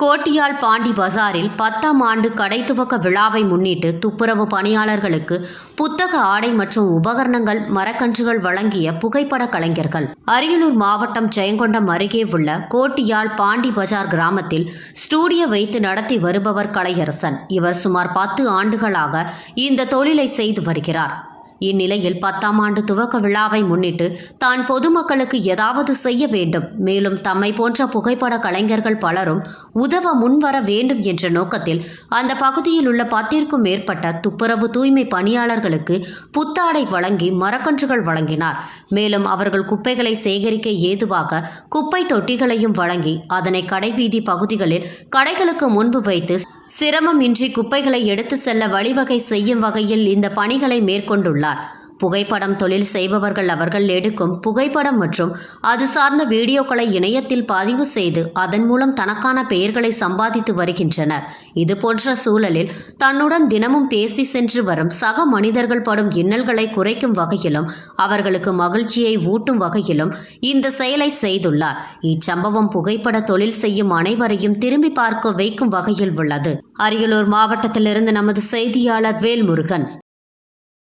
கோட்டியால் பாண்டி பஜாரில் பத்தாம் ஆண்டு கடை துவக்க விழாவை முன்னிட்டு துப்புரவு பணியாளர்களுக்கு புத்தக ஆடை மற்றும் உபகரணங்கள் மரக்கன்றுகள் வழங்கிய புகைப்பட கலைஞர்கள். அரியலூர் மாவட்டம் ஜெயங்கொண்டம் அருகே உள்ள கோட்டியால் பாண்டி பஜார் கிராமத்தில் ஸ்டூடியோ வைத்து நடத்தி வருபவர் கலையரசன். இவர் சுமார் பத்து ஆண்டுகளாக இந்த தொழிலை செய்து வருகிறார். இந்நிலையில் பத்தாம் ஆண்டு துவக்க விழாவை முன்னிட்டு தான் பொதுமக்களுக்கு ஏதாவது செய்ய வேண்டும். மேலும் தம்மை போன்ற புகைப்பட கலைஞர்கள் பலரும் உதவ முன்வர வேண்டும் என்ற நோக்கத்தில் அந்த பகுதியில் உள்ள பத்திற்கும் மேற்பட்ட துப்புரவு தூய்மை பணியாளர்களுக்கு புத்தாடை வழங்கி மரக்கன்றுகள் வழங்கினார். மேலும் அவர்கள் குப்பைகளை சேகரிக்க ஏதுவாக குப்பை தொட்டிகளையும் வழங்கி அதனை கடைவீதி பகுதிகளில் கடைகளுக்கு முன்பு வைத்து சிரமமின்றி குப்பைகளை எடுத்து செல்ல வழிவகை செய்யும் வகையில் இந்த பணிகளை மேற்கொண்டுள்ளார். புகைப்படம் தொழில் செய்பவர்கள் அவர்கள் எடுக்கும் புகைப்படம் மற்றும் அது சார்ந்த வீடியோக்களை இணையத்தில் பதிவு செய்து அதன் மூலம் தனக்கான பெயர்களை சம்பாதித்து வருகின்றனர். இதுபோன்ற சூழலில் தன்னுடன் தினமும் பேசி சென்று வரும் சக மனிதர்கள் படும் இன்னல்களை குறைக்கும் வகையிலும் அவர்களுக்கு மகிழ்ச்சியை ஊட்டும் வகையிலும் இந்த செயலை செய்துள்ளார். இச்சம்பவம் புகைப்பட தொழில் செய்யும் அனைவரையும் திரும்பி பார்க்க வைக்கும் வகையில் உள்ளது. அரியலூர் மாவட்டத்திலிருந்து நமது செய்தியாளர் வேல்முருகன்.